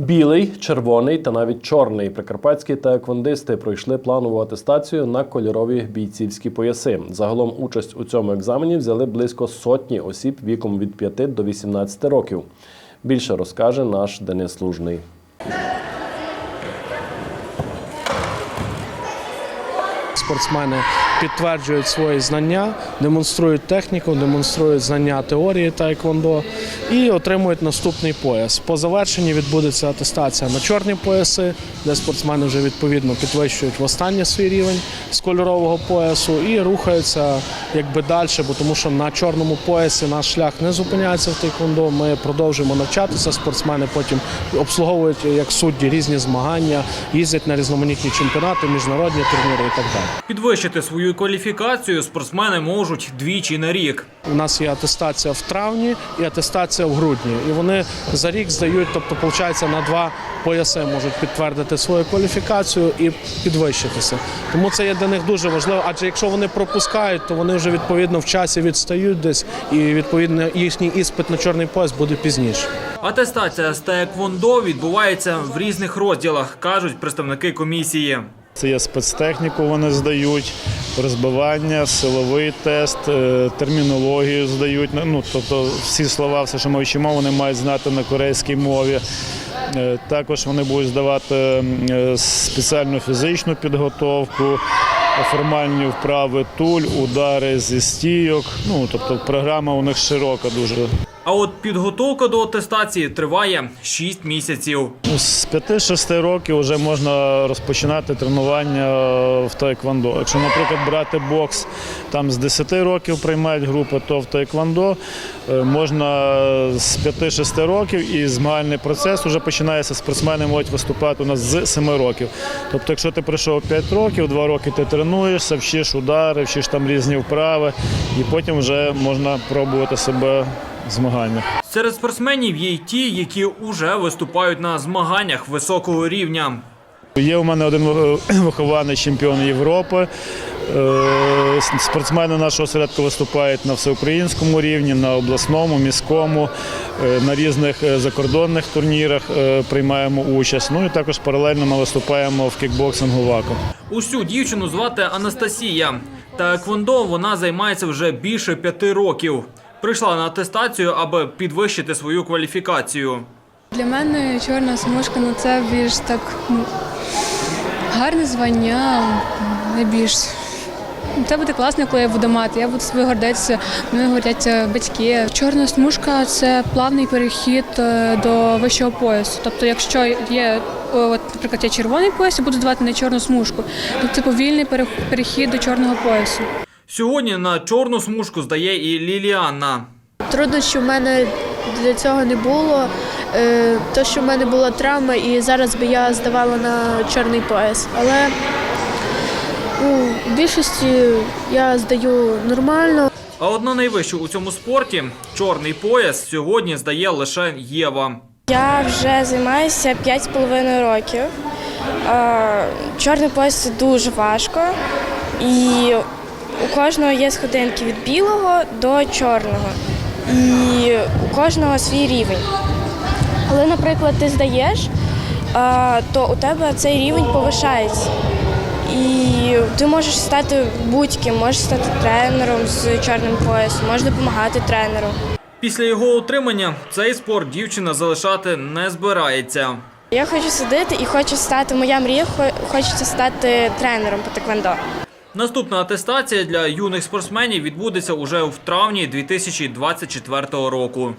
Білий, червоний та навіть чорний прикарпатські таеквондисти пройшли планову атестацію на кольорові бійцівські пояси. Загалом участь у цьому екзамені взяли близько сотні осіб віком від 5 до 18 років. Більше розкаже наш Денис Лужний. Спортсмени підтверджують свої знання, демонструють техніку, демонструють знання теорії таеквондо і отримують наступний пояс. По завершенні відбудеться атестація на чорні пояси, де спортсмени вже відповідно підвищують в останній свій рівень з кольорового поясу і рухаються якби далі, бо тому що на чорному поясі наш шлях не зупиняється в таеквондо. Ми продовжуємо навчатися. Спортсмени потім обслуговують як судді різні змагання, їздять на різноманітні чемпіонати, міжнародні турніри і так далі. Підвищити свою кваліфікацію спортсмени можуть двічі на рік. У нас є атестація в травні і атестація в грудні. І вони за рік здають, тобто, виходить, на два пояси можуть підтвердити свою кваліфікацію і підвищитися. Тому це є для них дуже важливо. Адже якщо вони пропускають, то вони вже відповідно в часі відстають десь, і відповідно їхній іспит на чорний пояс буде пізніше. Атестація з таеквондо відбувається в різних розділах, кажуть представники комісії. Це є спецтехніку, вони здають, розбивання, силовий тест, е, термінологію здають. Ну, тобто всі слова, все, що ми вчимо, вони мають знати на корейській мові. Е, Також вони будуть здавати е, спеціальну фізичну підготовку, формальні вправи туль, удари зі стійок. Ну, тобто програма у них широка дуже. А от підготовка до атестації триває 6 місяців. Ну, З 5-6 років вже можна розпочинати тренування в таеквондо. Якщо, наприклад, брати бокс, там з 10 років приймають групи, то в таеквондо е, можна з 5-6 років і змагальний процес вже починається. Спортсмени можуть виступати у нас з 7 років. Тобто, якщо ти прийшов 5 років, 2 роки ти тренуєшся, вчиш удари, вчиш там різні вправи, і потім вже можна пробувати себе змаганнях. Серед спортсменів є й ті, які уже виступають на змаганнях високого рівня. Є у мене один вихований чемпіон Європи. Е, Спортсмени нашого осередку виступають на всеукраїнському рівні, на обласному, міському, е, на різних е, закордонних турнірах приймаємо участь. Ну і також паралельно ми виступаємо в кікбоксингу ВАКО. Усю дівчину звати Анастасія. Таеквондо вона займається вже більше п'яти років. Прийшла на атестацію, аби підвищити свою кваліфікацію. Для мене чорна смужка ну це більш так ну, гарне звання, найбільш. Це буде класно, коли я буду мати. Я буду собою гордитися, мною гордяться батьки. Чорна смужка це плавний перехід е, до вищого поясу. Тобто, якщо є, от, наприклад, є червоний пояс, я буду давати на чорну смужку. Тобто це повільний перехід до чорного поясу. Сьогодні на чорну смужку здає і Ліліанна. Труднощів в мене для цього не було. Е, То, що в мене була травма, і зараз би я здавала на чорний пояс. Але ну, в більшості я здаю нормально. А одна найвища у цьому спорті чорний пояс сьогодні здає лише Єва. Я вже займаюся 5,5 років. Е, Чорний пояс це дуже важко. І у кожного є сходинки від білого до чорного. І у кожного свій рівень. Коли, наприклад, ти здаєш, то у тебе цей рівень повишається. І ти можеш стати будь-ким, можеш стати тренером з чорним поясом, можеш допомагати тренеру. Після його отримання цей спорт дівчина залишати не збирається. Я хочу сидіти і хочу стати, моя мрія хочеться стати тренером по теквондо. Наступна атестація для юних спортсменів відбудеться уже в травні 2024 року.